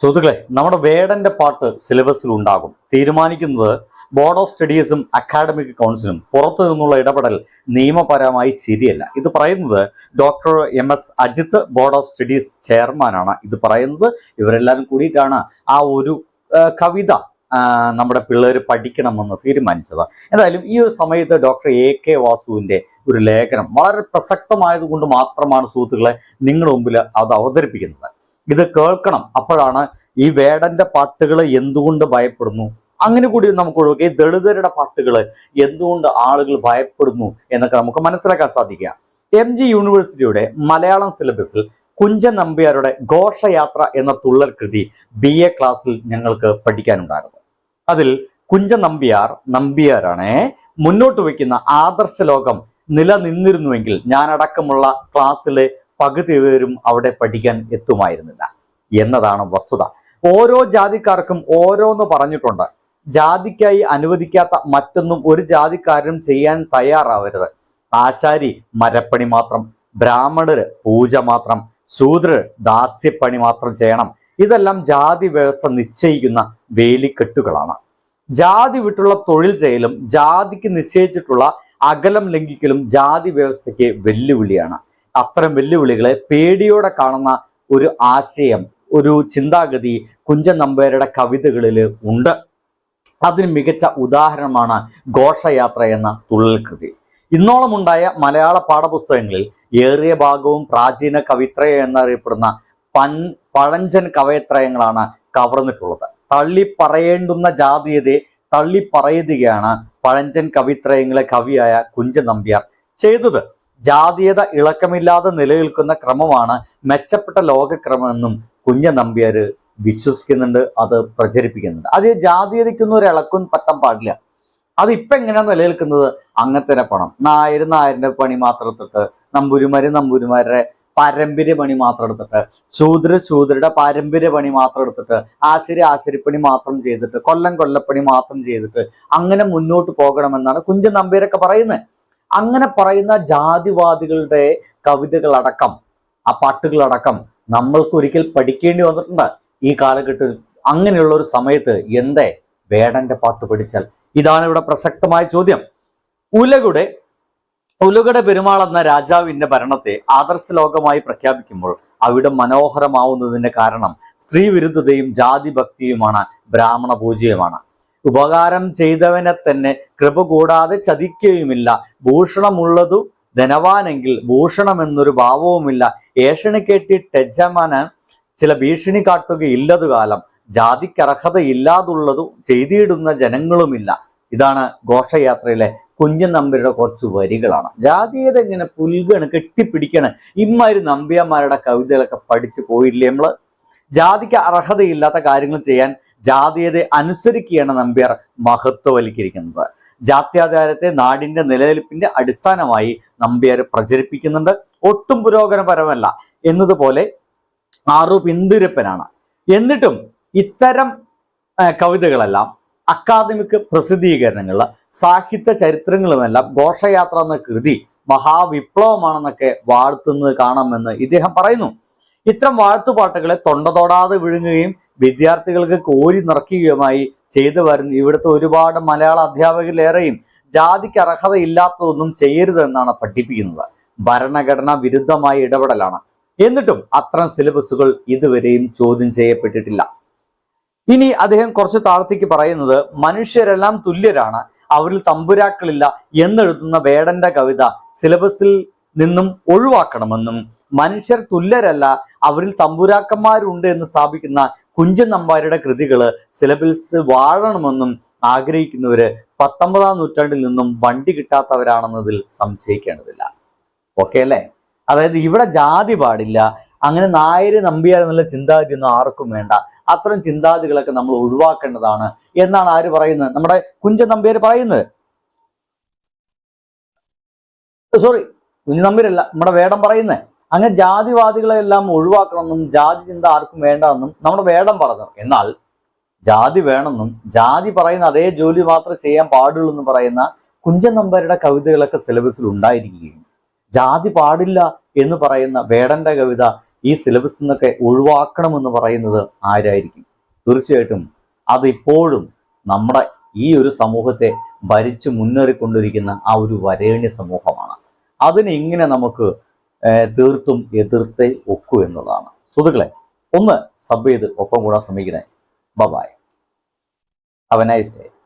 സുഹൃത്തുക്കളെ നമ്മുടെ വേടന്റെ പാട്ട് സിലബസിൽ ഉണ്ടാകും. തീരുമാനിക്കുന്നത് ബോർഡ് ഓഫ് സ്റ്റഡീസും അക്കാഡമിക് കൗൺസിലും. പുറത്തു നിന്നുള്ള ഇടപെടൽ നിയമപരമായി ശരിയല്ല. ഇത് പറയുന്നത് doctor M S Ajith board of studies ചെയർമാനാണ്. ഇത് പറയുന്നത് ഇവരെല്ലാവരും കൂടിയിട്ടാണ് ആ ഒരു കവിത നമ്മുടെ പിള്ളേർ പഠിക്കണമെന്ന് തീരുമാനിച്ചത്. എന്തായാലും ഈ ഒരു സമയത്ത് ഡോക്ടർ എ കെ വാസുവിന്റെ ഒരു ലേഖനം. വളരെ പ്രസക്തമായതുകൊണ്ട് മാത്രമാണ് സുഹൃത്തുക്കളെ നിങ്ങളുടെ മുമ്പിൽ അത് അവതരിപ്പിക്കുന്നത്. ഇത് കേൾക്കണം. അപ്പോഴാണ് ഈ വേടന്റെ പാട്ടുകൾ എന്തുകൊണ്ട് ഭയപ്പെടുന്നു? അങ്ങനെ കൂടി നമുക്ക് ഒഴിവാക്കി. ദളിതരുടെ പാട്ടുകൾ എന്തുകൊണ്ട് ആളുകൾ ഭയപ്പെടുന്നു എന്നൊക്കെ നമുക്ക് മനസ്സിലാക്കാൻ സാധിക്കുക. എം ജി യൂണിവേഴ്സിറ്റിയുടെ മലയാളം സിലബസിൽ കുഞ്ചൻ നമ്പ്യാരുടെ ഘോഷയാത്ര എന്ന തുള്ളൽ കൃതി ബി എ ക്ലാസ്സിൽ ഞങ്ങൾക്ക് പഠിക്കാനുണ്ടായിരുന്നു. അതിൽ കുഞ്ചൻ നമ്പ്യാർ നമ്പ്യാരാണ് മുന്നോട്ട് വയ്ക്കുന്ന ആദർശ ലോകം നിലനിന്നിരുന്നുവെങ്കിൽ ഞാനടക്കമുള്ള ക്ലാസ്സിലെ പകുതി പേരും അവിടെ പഠിക്കാൻ എത്തുമായിരുന്നില്ല. എന്നതാണ് വസ്തുത. ഓരോ ജാതിക്കാർക്കും ഓരോന്ന് പറഞ്ഞിട്ടുണ്ട്. ജാതിക്കായി അനുവദിക്കാത്ത മറ്റൊന്നും ഒരു ജാതിക്കാരനും ചെയ്യാൻ തയ്യാറാവരുത്. ആശാരി മരപ്പണി മാത്രം ബ്രാഹ്മണര് പൂജ മാത്രം ശൂദ്രർ ദാസ്യപ്പണി മാത്രം ചെയ്യണം. ഇതെല്ലാം ജാതി വ്യവസ്ഥ നിശ്ചയിക്കുന്ന വേലിക്കെട്ടുകളാണ്. ജാതി വിട്ടുള്ള തൊഴിൽ ചെയ്യലും ജാതിക്ക് നിശ്ചയിച്ചിട്ടുള്ള അകലം ലംഘിക്കലും ജാതി വ്യവസ്ഥയ്ക്ക് വെല്ലുവിളിയാണ്. അത്തരം വെല്ലുവിളികളെ പേടിയോടെ കാണുന്ന ഒരു ആശയം ഒരു ചിന്താഗതി കുഞ്ചൻ നമ്പേരുടെ കവിതകളിൽ ഉണ്ട്. അതിന് മികച്ച ഉദാഹരണമാണ് ഘോഷയാത്ര എന്ന തുള്ളൽ കൃതി ഇന്നോളം ഉണ്ടായ മലയാള പാഠപുസ്തകങ്ങളിൽ ഏറിയ ഭാഗവും പ്രാചീന കവിത്രയം എന്നറിയപ്പെടുന്ന പൻ പഴഞ്ചൻ കവയത്രയങ്ങളാണ് കവർന്നിട്ടുള്ളത്. തള്ളി പറയേണ്ടുന്ന ജാതീയതയെ തള്ളി പറയുകയാണ് പഴഞ്ചൻ കവിത്രയങ്ങളെ കവിയായ കുഞ്ചൻ നമ്പ്യാർ ചെയ്തത്. ജാതീയത ഇളക്കമില്ലാതെ നിലനിൽക്കുന്ന ക്രമമാണ് മെച്ചപ്പെട്ട ലോകക്രമമെന്നും കുഞ്ഞ നമ്പ്യാർ വിശ്വസിക്കുന്നുണ്ട് അത് പ്രചരിപ്പിക്കുന്നുണ്ട്. അത് ജാതീയതയ്ക്കൊന്നും ഒരു ഇളക്കും പറ്റാൻ പാടില്ല. അത് ഇപ്പൊ എങ്ങനെയാണ് നിലനിൽക്കുന്നത്? അങ്ങനത്തെ പണം. നായർ നായരുടെ പണി മാത്രം എടുത്തിട്ട് നമ്പൂരിമാര് നമ്പൂരിമാരുടെ പാരമ്പര്യ പണി മാത്രം എടുത്തിട്ട്. ശൂദ്ര ശൂദ്രയുടെ പാരമ്പര്യ പണി മാത്രം എടുത്തിട്ട് ആശരി ആശരിപ്പണി മാത്രം ചെയ്തിട്ട് കൊല്ലം കൊല്ലപ്പണി മാത്രം ചെയ്തിട്ട് അങ്ങനെ മുന്നോട്ട് പോകണമെന്നാണ് കുഞ്ചൻ നമ്പീരൊക്കെ പറയുന്നത്. അങ്ങനെ പറയുന്ന ജാതിവാദികളുടെ കവിതകളടക്കം ആ പാട്ടുകളടക്കം നമ്മൾക്ക് ഒരിക്കൽ പഠിക്കേണ്ടി വന്നിട്ടുണ്ട്. ഈ കാലഘട്ടത്തിൽ അങ്ങനെയുള്ള ഒരു സമയത്ത് എന്തേ? വേടന്റെ പാട്ട് പഠിച്ചാൽ. ഇതാണ് ഇവിടെ പ്രസക്തമായ ചോദ്യം. ഉലകുടെ ഉലകുടെ പെരുമാൾ എന്ന രാജാവിന്റെ ഭരണത്തെ ആദർശ ലോകമായി പ്രഖ്യാപിക്കുമ്പോൾ അവിടെ മനോഹരമാവുന്നതിന്റെ കാരണം സ്ത്രീ വിരുദ്ധതയും ജാതി ഭക്തിയുമാണ് ബ്രാഹ്മണ പൂജയുമാണ് ഉപകാരം ചെയ്തവനെ തന്നെ കൃപ കൂടാതെ ചതിക്കുകയുമില്ല. ഭൂഷണമുള്ളതു ധനവാനെങ്കിൽ ഭൂഷണമെന്നൊരു ഭാവവുമില്ല. ഏഷണി കേട്ടിട്ടജമാന് ചില ഭീഷണി കാട്ടുകയില്ലതു കാലം. ജാതിക്കർഹതയില്ലാതുള്ളതു ചെയ്തിടുന്ന ജനങ്ങളുമില്ല. ഇതാണ് ഘോഷയാത്രയിലെ കുഞ്ഞൻ നമ്പ്യരുടെ കുറച്ച് വരികളാണ്. ജാതീയത ഇങ്ങനെ പുൽകണ് കെട്ടിപ്പിടിക്കണ്. ഇമ്മാതിരി നമ്പ്യന്മാരുടെ കവിതകളൊക്കെ പഠിച്ചു പോയില്ലേ നമ്മൾ? ജാതിക്ക് അർഹതയില്ലാത്ത കാര്യങ്ങൾ ചെയ്യാൻ ജാതീയതയെ അനുസരിക്കുകയാണ് നമ്പ്യാർ മഹത്വവൽക്കരിക്കുന്നത്. ജാത്യാധാരത്തെ നാടിന്റെ നിലനിൽപ്പിന്റെ അടിസ്ഥാനമായി നമ്പ്യാർ പ്രചരിപ്പിക്കുന്നുണ്ട്. ഒട്ടും പുരോഗമനപരമല്ല. എന്നതുപോലെ ആറു പിന്തുരപ്പനാണ്. എന്നിട്ടും ഇത്തരം കവിതകളെല്ലാം അക്കാദമിക് പ്രസിദ്ധീകരണങ്ങളിൽ സാഹിത്യ ചരിത്രങ്ങളുമെല്ലാം ഘോഷയാത്ര എന്ന കൃതി മഹാവിപ്ലവമാണെന്നൊക്കെ വാഴ്ത്തുന്നത് കാണാമെന്ന് ഇദ്ദേഹം പറയുന്നു. ഇത്തരം വാഴ്ത്തുപാട്ടുകളെ തൊണ്ടതോടാതെ വിഴുങ്ങുകയും വിദ്യാർത്ഥികൾക്ക് കോരി നിറയ്ക്കുകയുമായി ചെയ്തു വരുന്ന ഇവിടുത്തെ ഒരുപാട് മലയാള അധ്യാപകരിലേറെയും ജാതിക്ക് അർഹതയില്ലാത്തതൊന്നും ചെയ്യരുതെന്നാണ് പഠിപ്പിക്കുന്നത്. ഭരണഘടന വിരുദ്ധമായ ഇടപെടലാണ്. എന്നിട്ടും അത്തരം സിലബസുകൾ ഇതുവരെയും ചോദ്യം ചെയ്യപ്പെട്ടിട്ടില്ല. ഇനി അദ്ദേഹം കുറച്ച് താഴത്തേക്ക് പറയുന്നത് മനുഷ്യരെല്ലാം തുല്യരാണ് അവരിൽ തമ്പുരാക്കളില്ല എന്നെഴുതുന്ന വേടന്റെ കവിത സിലബസിൽ നിന്നും ഒഴിവാക്കണമെന്നും മനുഷ്യർ തുല്യരല്ല അവരിൽ തമ്പുരാക്കന്മാരുണ്ട് എന്ന് സ്ഥാപിക്കുന്ന കുഞ്ചൻ നമ്പാരുടെ കൃതികൾ സിലബസ് വാഴണമെന്നും ആഗ്രഹിക്കുന്നവര് പത്തൊമ്പതാം നൂറ്റാണ്ടിൽ നിന്നും വണ്ടി കിട്ടാത്തവരാണെന്നതിൽ സംശയിക്കേണ്ടതില്ല. ഓക്കെ അല്ലേ? അതായത് ഇവിടെ ജാതി പാടില്ല അങ്ങനെ നായര് നമ്പിയാർ എന്നുള്ള ചിന്താഗതി ഒന്നും ആർക്കും വേണ്ട. അത്തരം ചിന്താഗതികളൊക്കെ നമ്മൾ ഒഴിവാക്കേണ്ടതാണ്. എന്നാണ് ആര് പറയുന്നത്? നമ്മുടെ കുഞ്ചൻ നമ്പ്യാർ പറയുന്നത്. സോറി കുഞ്ഞു നമ്പ്യാരല്ല നമ്മുടെ വേടം പറയുന്നത്. അങ്ങനെ ജാതിവാദികളെ എല്ലാം ഒഴിവാക്കണമെന്നും ജാതി ചിന്ത ആർക്കും വേണ്ടെന്നും നമ്മുടെ വേടം പറഞ്ഞു എന്നാൽ ജാതി വേണമെന്നും ജാതി പറയുന്ന അതേ ജോലി മാത്രമേ ചെയ്യാൻ പാടുള്ളൂ എന്ന് പറയുന്ന കുഞ്ചൻ നമ്പ്യാരുടെ കവിതകളൊക്കെ സിലബസിൽ ഉണ്ടായിരിക്കുകയും ജാതി പാടില്ല എന്ന് പറയുന്ന വേടന്റെ കവിത ഈ സിലബസിൽ നിന്നൊക്കെ ഒഴിവാക്കണമെന്ന് പറയുന്നത് ആരായിരിക്കും? തീർച്ചയായിട്ടും അതിപ്പോഴും നമ്മുടെ ഈ ഒരു സമൂഹത്തെ ഭരിച്ചു മുന്നേറിക്കൊണ്ടിരിക്കുന്ന ആ ഒരു വരേണ്യ സമൂഹമാണ്. അതിനെ ഇങ്ങനെ നമുക്ക് തീർത്തും എതിർത്തേ ഒക്കൂ എന്നുള്ളതാണ് സുഹൃത്തുക്കളെ ഒന്ന് സബ് ചെയ്ത് ഒപ്പം കൂടാൻ ശ്രമിക്കണേ. Bye-bye അവനായി day